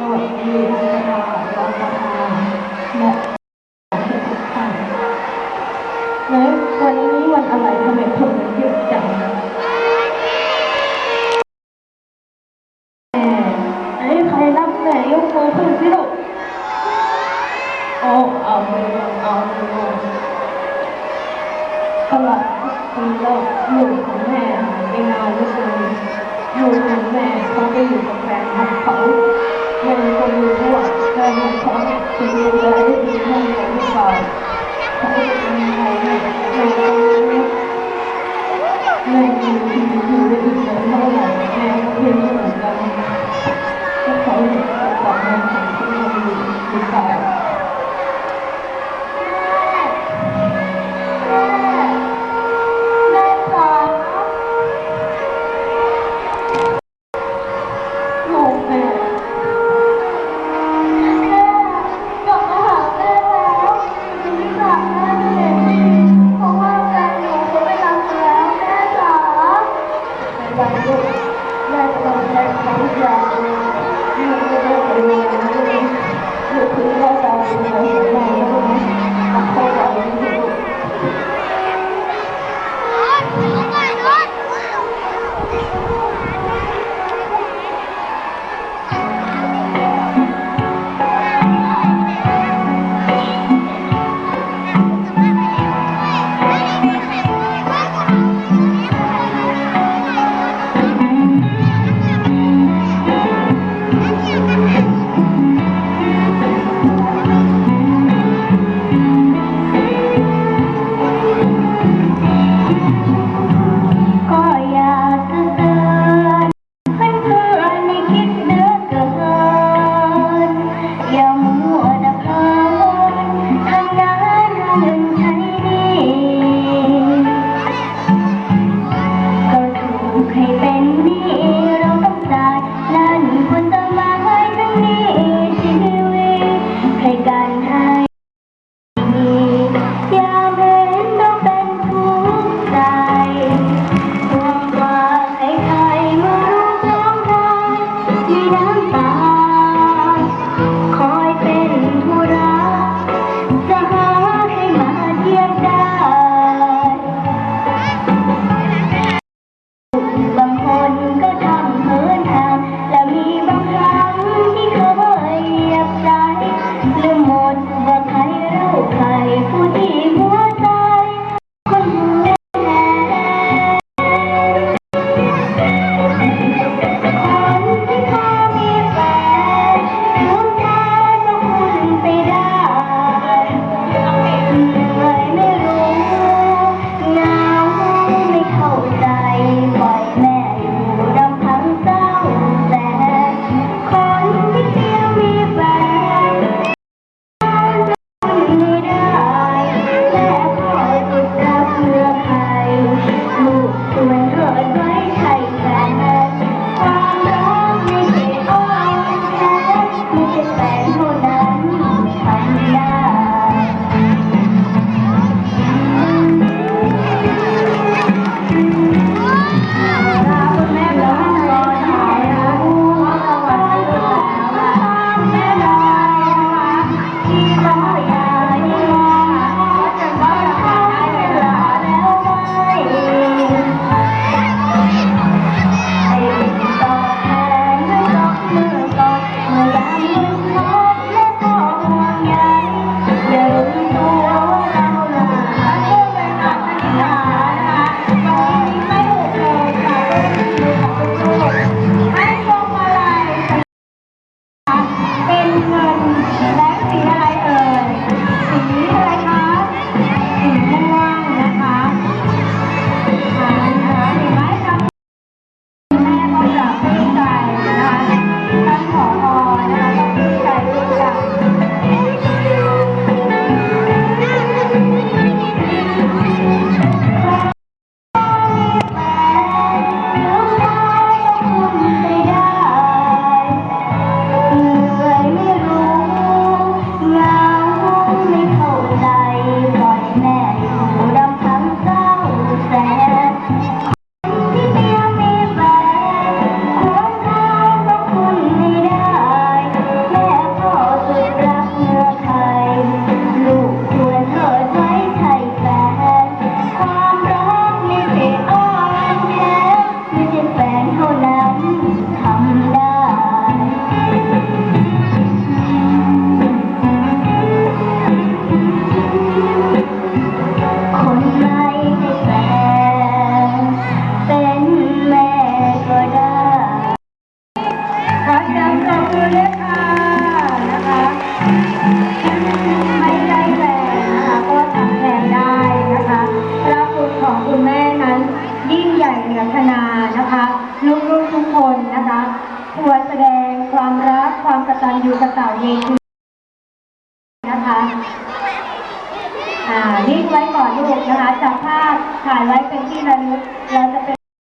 สวัดีค่รองประธานและทุกท่านแม้วันนี้วันอะไรทำไมคมันเยจังไอ้ใครรับแม่ยกมือขึ้นสิลูกโอเอามืเอามืตลอดปีโลกหนุ่ของแม่เป็นงาลูกเลยอยู่กับแม่เขาไปอยู่กับแฟนของเขา ควรแสดงความรักความกตัญญูกตเวทีนะคะอ่านี่ไว้ก่อนลูกนะคะจากภาพถ่ายไว้เป็นที่ระลึกเราจะเป็น